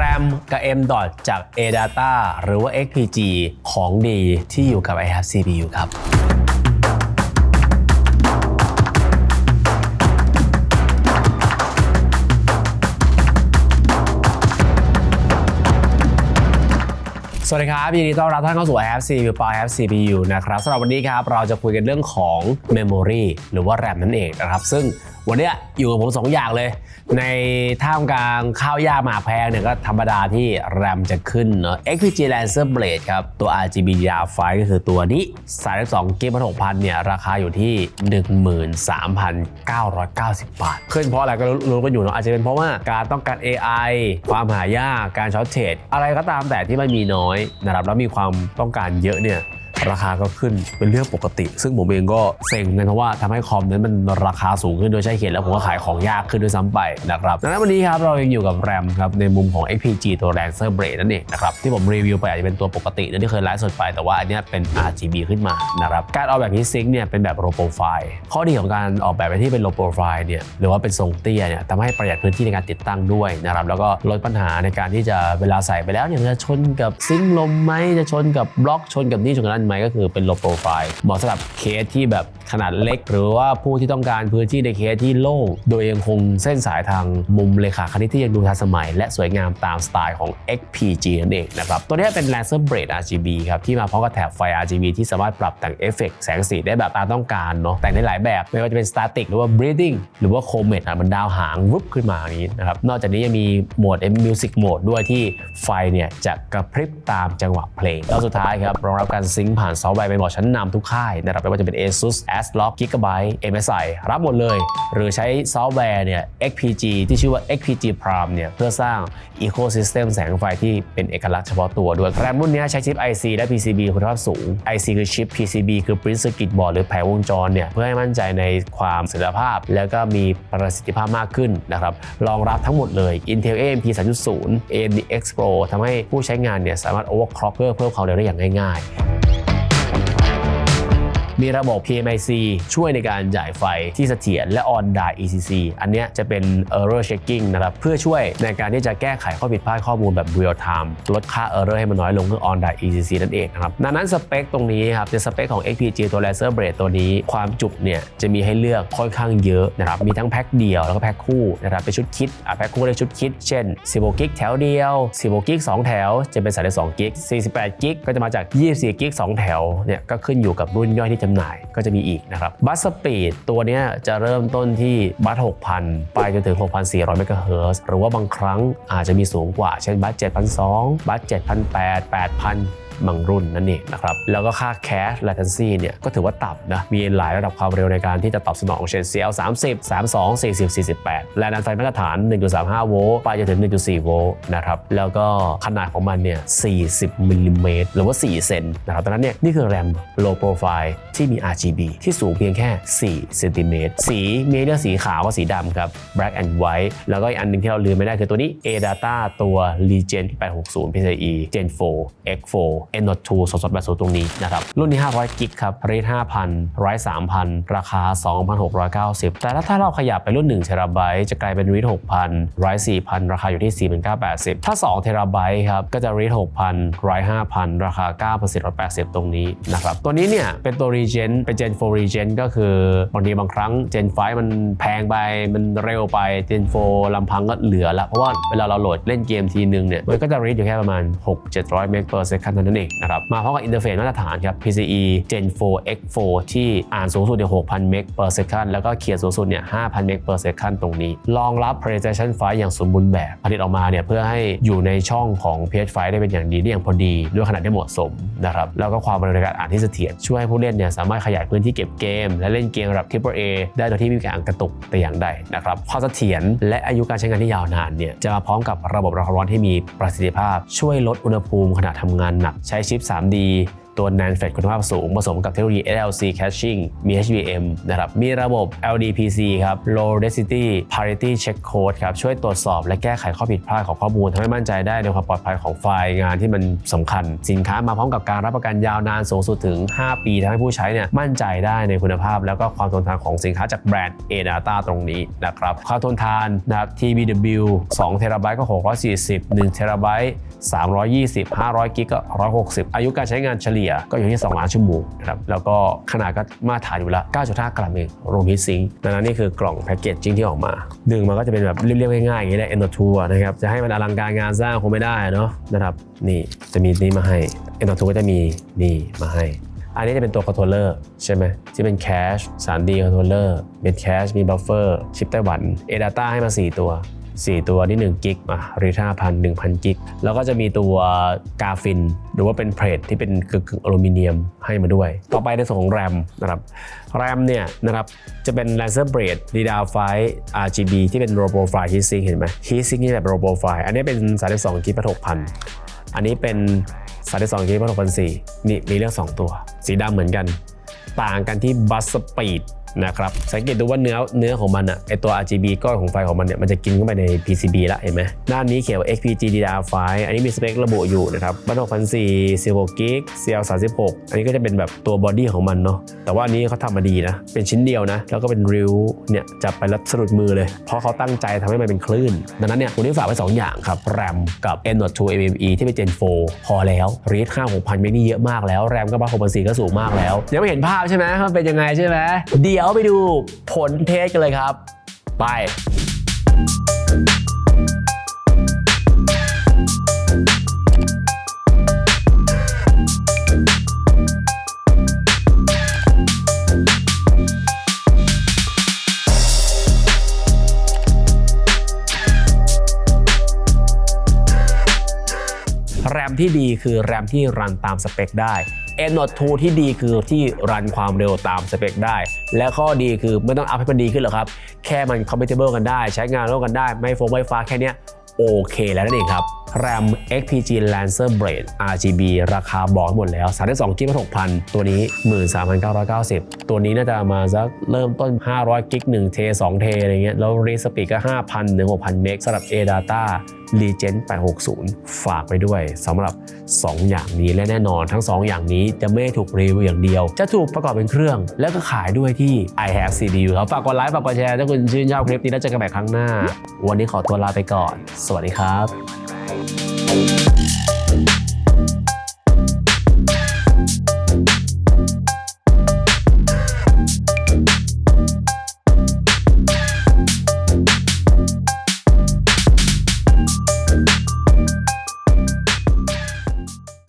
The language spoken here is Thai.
RAM กับ M จาก ADATA หรือว่า XPG ของดีที่อยู่กับ i have CPU ครับ สวัสดีครับยินดีต้อนรับท่านเข้าสู่ i have CPU ป i have CPU นะครับสำหรับวันนี้ครับ เราจะคุยกันเรื่องของ Memory หรือว่า RAM นั่นเองนะครับ ซึ่ง วันนี้อยู่กับผมสองอย่างเลย ในท่ามกลางข้าวยากหมากแพงเนี่ยก็ธรรมดาที่ RAM จะขึ้นเนอะ XPG Lancer Blade ครับ ตัว RGB DDR5 ก็คือตัวนี้ 32กิกะ6,000เนี่ย ราคาอยู่ที่ 13,990 บาท ขึ้นเพราะอะไรก็รู้กันอยู่เนาะอาจจะเป็นเพราะว่าการต้องการ AI ความหายากการช็อตเทรดอะไรก็ตามแต่ที่มันมีน้อยนะครับแล้วมีความต้องการเยอะเนี่ย ราคาก็ขึ้นเป็นเรื่องปกติ ซึ่งผมเองก็เซ็งกันเพราะว่าทำให้คอมนั้นมันราคาสูงขึ้นโดยใช้เหตุแล้วผมก็ขายของยากขึ้นด้วยซ้ำไปนะครับดังนั้นวันนี้ครับเรายังอยู่กับแรมครับในมุมของ XPG ตัว Lancer Blade นั่นเองนะครับที่ผมรีวิวไปอาจจะเป็นตัวปกตินะที่เคยไลฟ์สดไปแต่ว่าอันนี้เป็น RGB ขึ้นมานะครับการออกแบบที่ซิงเนี่ยเป็นแบบ low profile ข้อดีของการออกแบบไปที่เป็น low profile เนี่ยหรือว่าเป็นทรงเตี้ยเนี่ยทำให้ประหยัดพื้นที่ในการติดตั้งด้วยนะครับแล้วก็ลดปัญหาในการที่จะเวลาใส่ไปแล้วเนี่ยจะชนกับซิงค์ลมไหมจะชนกับบล็อกชนกับนี่ชนกับนั่นไหมก็คือเป็น low profile เหมาะสำหรับเคสที่แบบขนาดเล็ก หรือว่าผู้ที่ต้องการพื้นที่ในเคสที่โล่งโดยยังคงเส้นสายทางมุมเลขาคณิตที่ยังดูทันสมัย และสวยงามตามสไตล์ของ XPG นั่นเองนะครับตัวนี้เป็น Lancer Blade RGB ครับที่มาพร้อมกับแถบไฟ RGB ที่สามารถปรับแต่งเอฟเฟกต์แสงสีได้แบบตามต้องการเนาะแต่งได้หลายแบบ ไม่ว่าจะเป็น static หรือว่า breathing หรือว่า comet อะมันดาวหางวุบขึ้นมาอย่างนี้นะครับนอกจากนี้ยังมีโหมด Music Mode ด้วยที่ไฟเนี่ยจะกระพริบตามจังหวะเพลงแล้วสุดท้ายครับรองรับการซิงผ่านซอฟต์แวร์เป็นบอร์ดชั้นนำทุกค่ายนะครับไม่ว่าจะเป็น ASUS ASRock Gigabyte MSI รับหมดเลย หรือใช้ซอฟต์แวร์เนี่ย XPG ที่ชื่อว่า XPG Prime เนี่ยเพื่อสร้าง Ecosystem แสงไฟที่เป็นเอกลักษณ์เฉพาะตัวด้วยแรมรุ่นนี้ใช้ชิป IC และ PCB คุณภาพสูง IC คือชิป PCB คือ Print Circuit Board หรือแผงวงจรเนี่ยเพื่อให้มั่นใจในความเสถียรภาพ แล้วก็มีประสิทธิภาพมากขึ้นนะครับรองรับทั้งหมดเลย Intel AMP 3.0 AMD X Pro ทำให้ผู้ใช้งานเนี่ยสามารถ overclock เพื่อเพิ่มความเร็วได้อย่างง่ายๆ มีระบบ PMIC ช่วยในการจ่ายไฟที่เสถียรและ on die ECC อันนี้จะเป็น error checking นะครับ เพื่อช่วยในการที่จะแก้ไขข้อผิดพลาดข้อมูลแบบ real time ลดค่า error ให้มันน้อยลงคือ on die ECC นั่นเองนะครับดังนั้นสเปคตรงนี้ครับจะสเปคของ XPG ตัว Laser Blade ตัวนี้ ความจุเนี่ยจะมีให้เลือกค่อนข้างเยอะนะครับ มีทั้งแพ็คเดียวแล้วก็แพ็คคู่นะครับ เป็นชุดคิดอะแพ็คคู่ได้ชุดคิด เช่น 16กิกแถวเดียว 16กิก2แถว จะเป็นสายได้2กิก48กิกก็จะมาจาก 24กิก2แถวเนี่ยก็ขึ้นอยู่กับรุ่นย่อยที่จำหน่ายก็จะมีอีกนะครับบัสสปีดตัวนี้จะเริ่มต้นที่บัส6,000 ไปจนถึง 6,400เมกะเฮิรตซ์หรือว่าบางครั้งอาจจะมีสูงกว่า เช่นบัส7,200บัส7,800 8,000 บางรุ่นนั่นเองนะครับแล้วก็ค่า cache latency เนี่ยก็ถือว่าต่ำนะมีหลายระดับความเร็วในการที่จะตอบสนองเช่น CL 30 32 40 48 แรงดันไฟมาตรฐาน 1.35 โวลต์ไปจนถึง 1.4 โวลต์นะครับแล้วก็ขนาดของมันเนี่ย 40 มิลลิเมตรหรือว่า 4 เซนนะครับดังนั้นเนี่ยนี่คือแรม low profile ที่มี RGB ที่สูงเพียงแค่ 4 เซนติเมตรสีมีเลือกสีขาวกับสีดำครับ black and white แล้วก็อีกอันหนึงที่เราลืมไม่ได้คือตัวนี้ ADATA ตัว Regen 860 PCIe Gen 4 X4 n 2 สดๆแบบสูตรงนี้นะครับ รุ่นนี้ 500 กิกครับเรท5,000ไรซ์3,000 ราคา 2,690 แต่ถ้าถ้าเราขยับไปรุ่น 1 เทราไบต์จะกลายเป็นรีท6,000ไรซ์4,000 ราคาอยู่ที่ 4,980 ถ้า 2 เทราไบต์ครับ ก็จะรีท6,000ไรซ์5,000 ราคา 9,480 ตรงนี้นะครับ ตัวนี้เนี่ยเป็นตัว Regen เป็น Gen 4 Regen ก็คือบางทีบางครั้ง Gen 5 มันแพงไป มันเร็วไป Gen 4ลำพังก็เหลือละ เพราะว่าเวลาเราโหลดเล่นเกมทีนึงเนี่ย มันก็จะรีดอยู่แค่ประมาณ 6-700 เมก per second เท่านั้นเองนะครับมาพร้อมกับอินเทอร์เฟซมาตรฐานครับ PCIe Gen 4 X4 ที่อ่านสูงสุดเนี่ย6,000 เมก per second แล้วก็เขียนสูงสุดเนี่ย5,000 เมก per second ตรงนี้ รองรับ PlayStation 5 อย่างสมบูรณ์แบบ ผลิตออกมาเนี่ยเพื่อให้อยู่ในช่องของ PS5 ได้เป็นอย่างดีได้อย่างพอดี ด้วยขนาดที่เหมาะสมนะครับแล้วก็ความเร็วในการอ่านที่เสถียรช่วยให้ผู้เล่นเนี่ยสามารถขยายพื้นที่เก็บเกม และเล่นเกมระดับ Triple A ได้โดยที่ไม่มีการกระตุกแต่อย่างใดนะครับความเสถียรและอายุการใช้งานที่ยาวนานเนี่ยจะมาพร้อมกับระบบระบายความร้อนที่มีประสิทธิภาพ ช่วยลดอุณหภูมิขณะทำงานหนักใช้ชิป 3D ตัว NAND FLASH คุณภาพสูงผสมกับเทคโนโลยี SLC Caching มี HBM นะครับ มีระบบ LDPC ครับ Low Density Parity Check Code ครับ ช่วยตรวจสอบและแก้ไขข้อผิดพลาดของข้อมูลทำให้มั่นใจได้ในความปลอดภัยของไฟล์งานที่มันสำคัญ สินค้ามาพร้อมกับการรับประกันยาวนานสูงสุดถึง 5 ปีทำให้ผู้ใช้เนี่ยมั่นใจได้ในคุณภาพ แล้วก็ความทนทานของสินค้าจากแบรนด์ A-Data ตรงนี้นะครับความทนทานนะครับ TBW 2 t b ก็ 640 1 t b 320 500 กิกก็ 160 อายุการใช้งานเฉลี่ยก็อยู่ที่ 2 ล้านชั่วโมงนะครับแล้วก็ขนาดก็มาตรฐานอยู่ละ 9.5 กรัมเองรวมฮิตซิงค์ดังนั้นนี่คือกล่องแพ็กเกจจิ้งที่ออกมา ดึงมันก็จะเป็นแบบเรียบๆง่ายๆอย่างนี้แหละ Endo 2นะครับจะให้มันอลังการงานสร้างคงไม่ได้เนาะนะครับนี่จะมีนี่มาให้ Endo 2ก็จะมีนี่มาให้อันนี้จะเป็นตัวคอนโทรลเลอร์ใช่ไหมที่เป็นแคช 3D คอนโทรลเลอร์เป็นแคชมีบัฟเฟอร์ชิปไต้หวัน A-Data ให้มา 4 ตัว 4 ตัวนี่1กิกอะรีท่าพันหนึ่งพันกิกแล้วก็จะมีตัวกาฟิน หรือว่าเป็นเพลทที่เป็นกึ่งอลูมิเนียมให้มาด้วย ต่อไปในส่วนของแรมนะครับแรมเนี่ยนะครับจะเป็น Lancer Braid d d a r 5 RGB ที่เป็น Low Profile Heatsink เห็นไหม Heatsink นี่แบบ Low Profile อันนี้เป็น 32กิกพันหกพันอันนี้เป็น 32กิกพันหกพันสี่นี่มีเลือก2ตัว สีดำเหมือนกัน ต่างกันที่บัสสปีด นะครับสังเกตดูว่าเนื้อเนื้อของมันอะไอตัว RGB ก้อนของไฟของมันเนี่ยมันจะกินเข้าไปใน PCB ละเห็นไหมด้านนี้เขียนว่า XPG DDR5 อันนี้มีสเปคระบุอยู่นะครับบัต6,400 16กิก CL36 อันนี้ก็จะเป็นแบบตัวบอดี้ของมันเนาะแต่ว่าอันนี้เขาทำมาดีนะ เป็นชิ้นเดียวนะ แล้วก็เป็นริ้วเนี่ยจับไปแล้วสะดุดมือเลย เพราะเขาตั้งใจทำให้มันเป็นคลื่น ดังนั้นเนี่ยคุณที่ฝากไว้สองอย่างครับ RAM กับ N.2 MME ที่เป็น Gen 4 พอแล้ว read 5 6,000เมกนี่เยอะมากแล้ว RAM ก็บ้า6,400ก็สูงมากแล้วยังไม่เห็นภาพใช่ไหมมันเป็นยังไงใช่ไหมเดียวไปดูผลเทสกันเลยครับ ไปแรมที่ดีคือแรมที่รันตามสเปคได้ n n o t 2ที่ดีคือที่รันความเร็วตามสเปคได้ และข้อดีคือไม่ต้องอัพให้มันดีขึ้นหรอกครับ แค่มัน compatible กันได้ ใช้งานร่วมกันได้ ไม่ฟงไม่ฟ้าแค่เนี้ยโอเคแล้วนั่นเองครับ RAM XPG Lancer Braid RGB ราคาบอกหมดแล้ว 32กิก6,000 ตัวนี้ 13,990 ตัวนี้น่าจะมาสักเริ่มต้น 500กิก1เท2เทอะไรเงี้ย แล้ว read speed ก็ 5,000ถึง6,000 เมกสำหรับ A-Data Legend 860 ฝากไปด้วยสำหรับ 2 อย่างนี้และแน่นอนทั้ง 2 อย่างนี้จะไม่ถูกรีวิวอย่างเดียว จะถูกประกอบเป็นเครื่อง แล้วก็ขายด้วยที่ i have CPU ครับฝากกดไลค์ฝากกดแชร์ถ้าคุณชื่นชอบคลิปนี้แล้วเจอกันใหม่ครั้งหน้า วันนี้ขอตัวลาไปก่อน สวัสดีครับ